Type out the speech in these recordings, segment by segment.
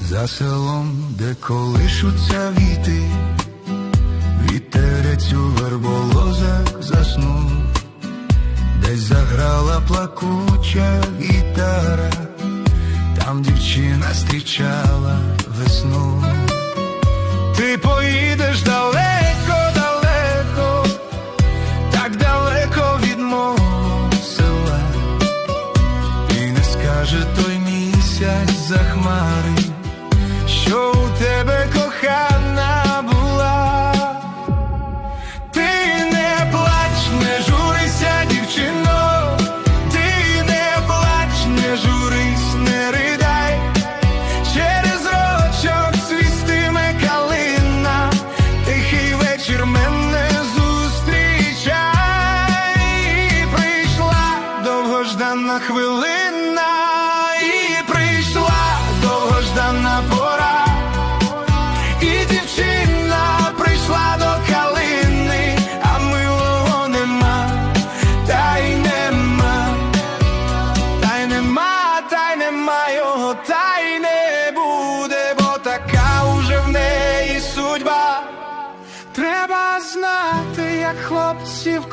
За селом, де колишуться віти, вітерець у верболозах заснув, десь заграла плакуча гітара. Там дівчина зустрічала весну, ти поїдеш далеко.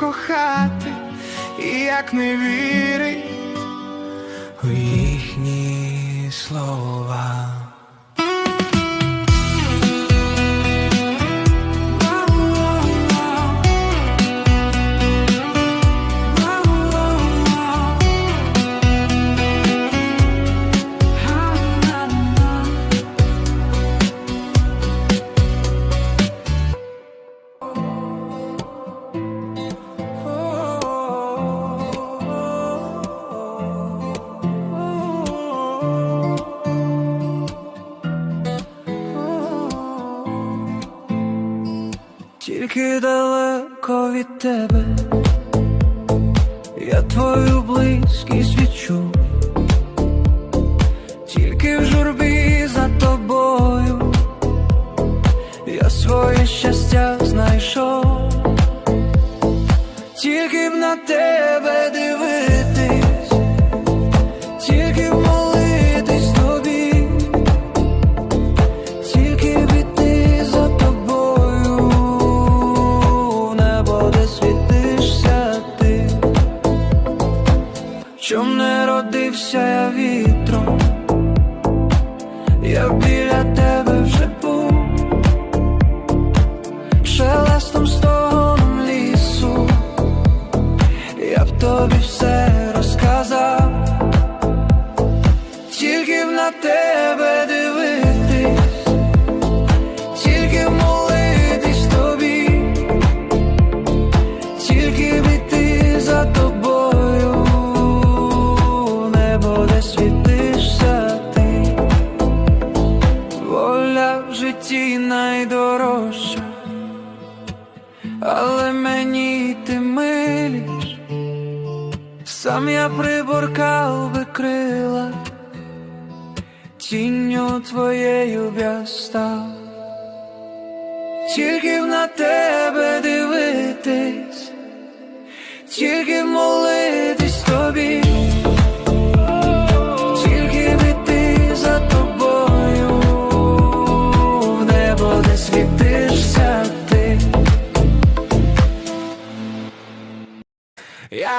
кохати, і як не вірить. тобі все розказав, тільки на тебе. я приборкав би крила, тінню твоєю б я став, тільки б на тебе дивитись, тільки б молитись тобі.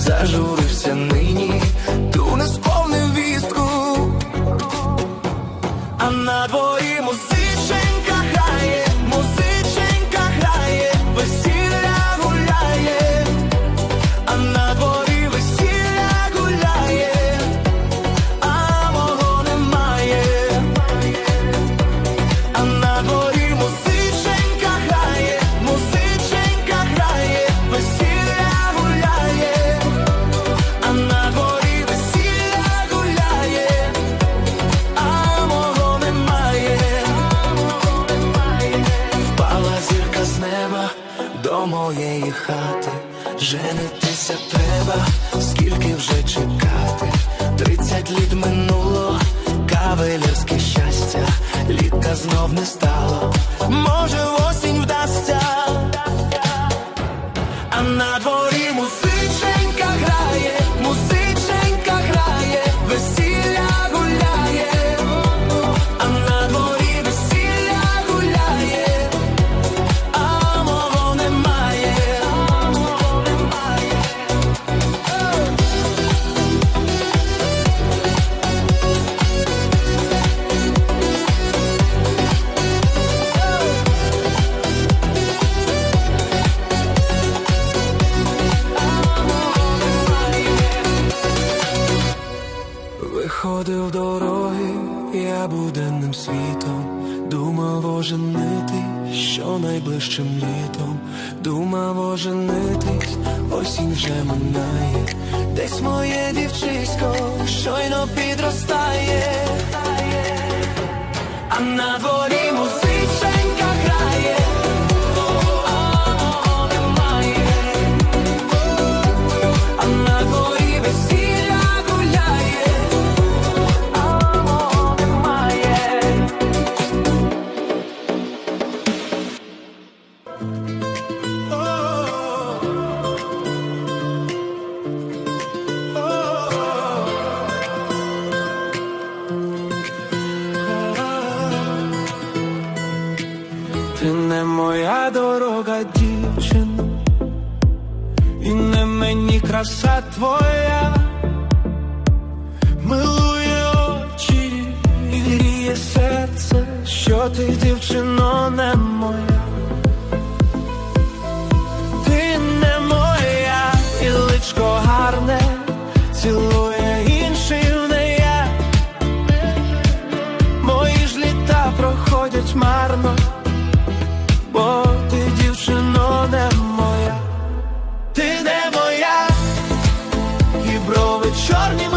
зажурився нині. Осінь вже минає, десь моє дівчисько щойно підростає, а на дворі Ти не моя дорога дівчина, і не мені краса твоя, милує очі і гріє серце, що ти, дівчино, не моя. Ти не моя, і личко гарне, цілує інший не я. Мої ж літа проходять марно, чорні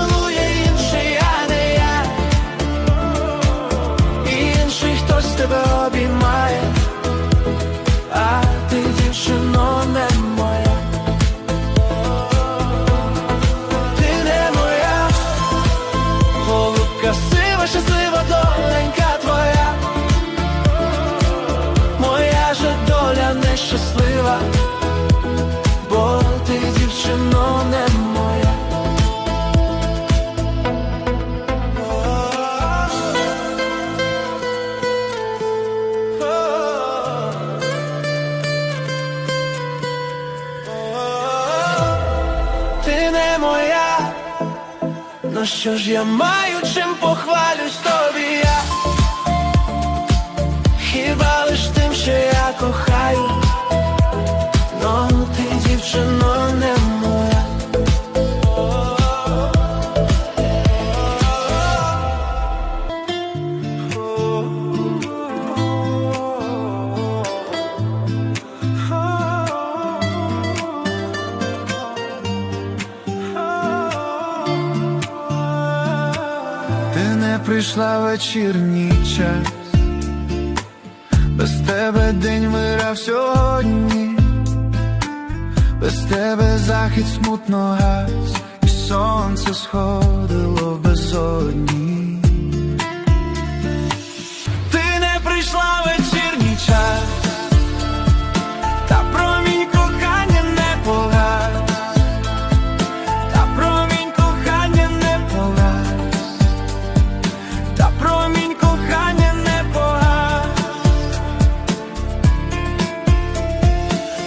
що ж я маю, чим похвалюсь Ти не прийшла вечірній час, без тебе день вирав сьогодні, без тебе захід смутно гас, і сонце сходило в безодні. Ти не прийшла вечірній час,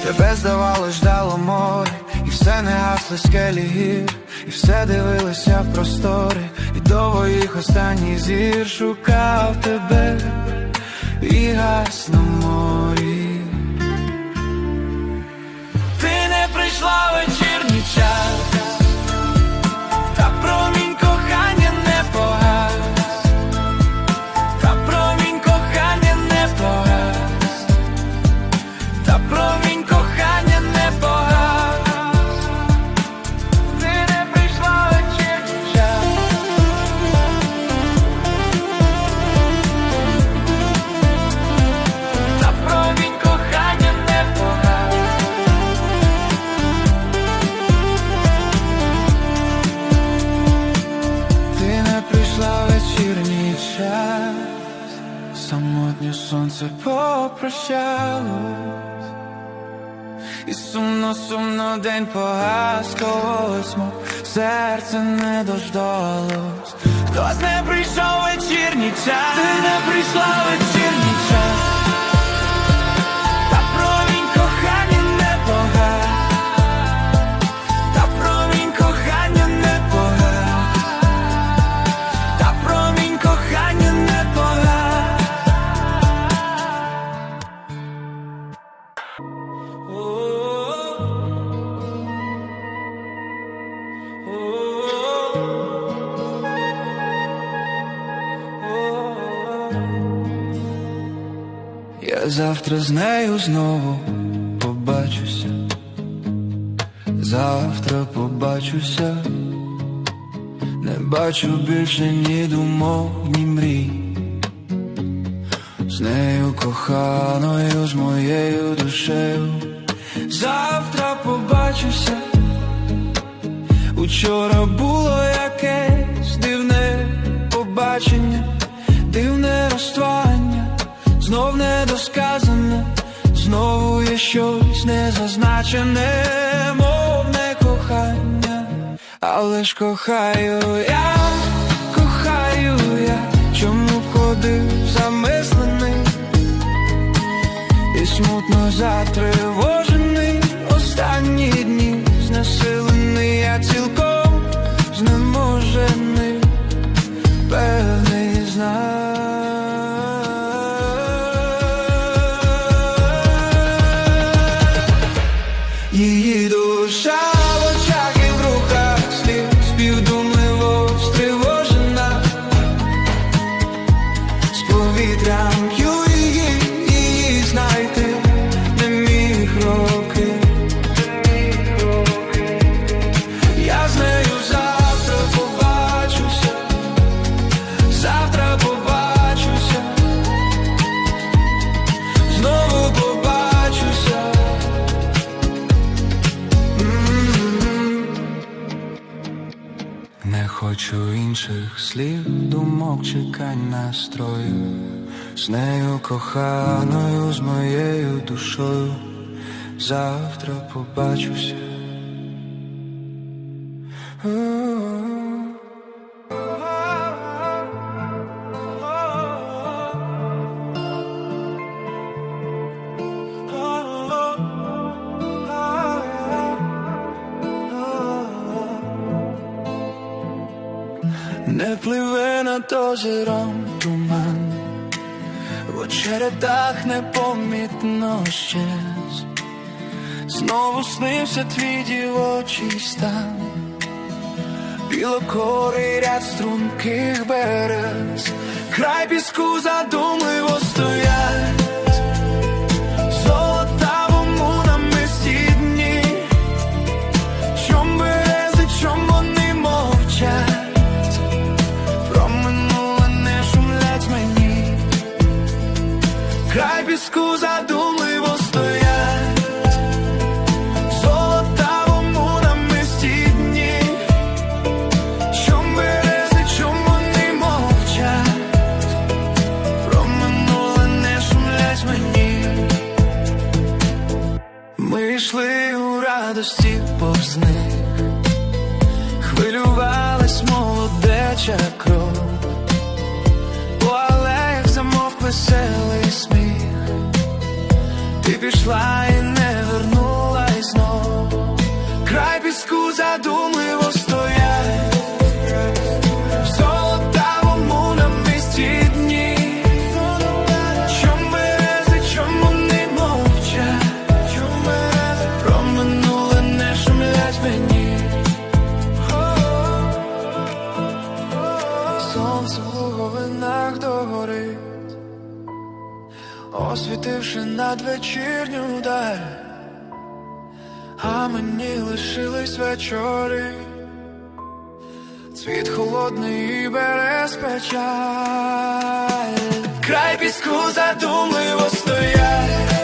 Тебе здавалось, ждало море, і все не гасли скелі гір, і все дивилося в простори, і довго їх останній зір шукав тебе і гас на морі. Ти не прийшла вечірній час, серце не дождалось. Хтось не прийшов вечірній час, ти не прийшла вечірній завтра з нею знову побачуся. Завтра побачуся, не бачу більше ні думок, ні мрій. З нею коханою, з моєю душею. Завтра побачуся. Учора було якесь дивне побачення, дивне розставання, знов недосказане, знову є щось незазначене, мовне кохання, але ж кохаю я, кохаю я, чому ходив замислений? І смутно затривожений хочу інших слів, думок, чекань, настрою з нею коханою, з моєю душою. Завтра побачуся. Не пливе над озером туман, в очеретах непомітно щез. Знову снився твій дівочий стан, білокорий ряд струнких берез, край піску задумливо стоять, надвечірню даль, а мені лишились вечори, цвіт холодний і берез печаль, край піску задумливо стоять,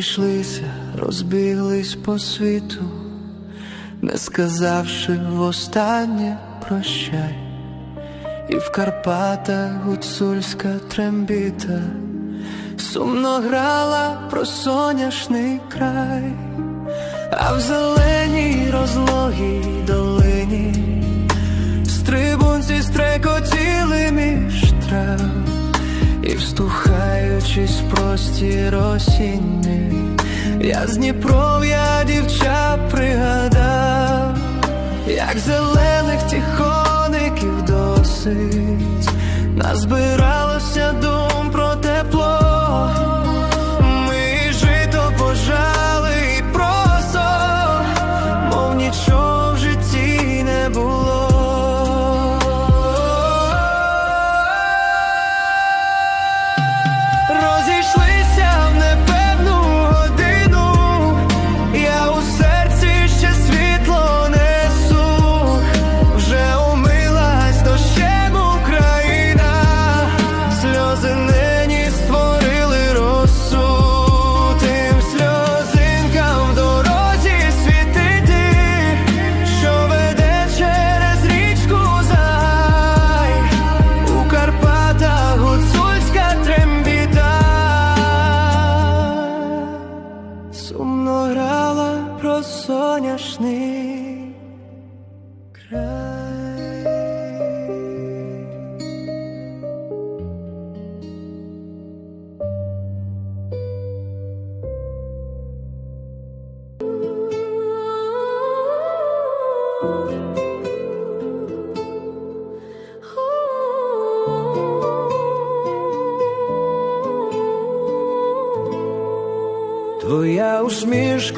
Розійшлися, розбіглись по світу, не сказавши востаннє прощай, і в Карпатах гуцульська трембіта сумно грала про соняшний край, а в зеленій розлогій долині стрибунці стрекотіли між трав. І встухаючись в простір осінній, я з Дніпров'я дівча пригадав, як зелених тихоників досить, назбиралося дум про тепло,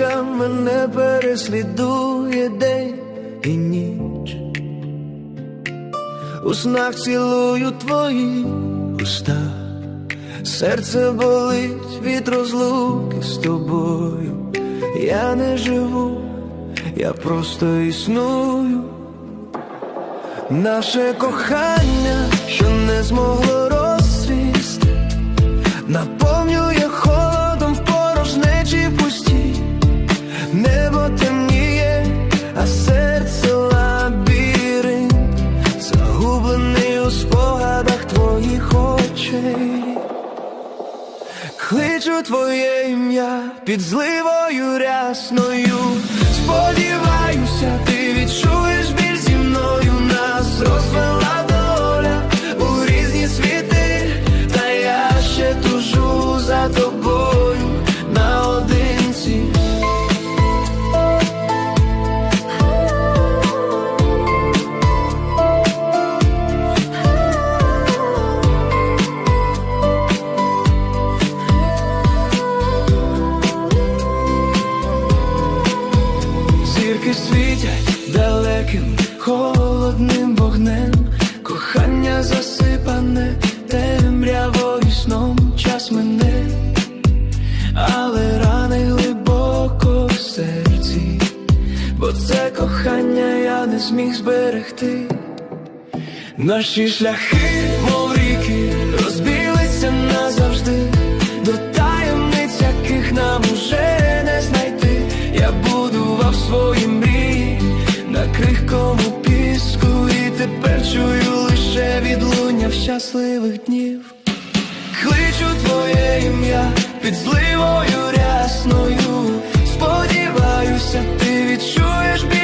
усмішка мене переслідує день і ніч. У снах цілую твої уста, серце болить від розлуки з тобою. Я не живу, я просто існую. Наше кохання, що не змогло розцвісти, наповнює очей. Кличу твоє ім'я під зливою рясною. Сподіваюся, ти відчуєш біль зі мною нас розвела Зірки світять далеким холодним вогнем, кохання засипане темрявою сном час мене, але рани глибоко в серці, бо це кохання я не зміг зберегти. Наші шляхи, мов ріки, розбілися назавжди, до таємниць, яких нам уже не знайти. Я свої мрії на крихкому піску, і тепер чую лише відлуння щасливих днів. Кличу твоє ім'я під зливою рясною. Сподіваюся, ти відчуєш біль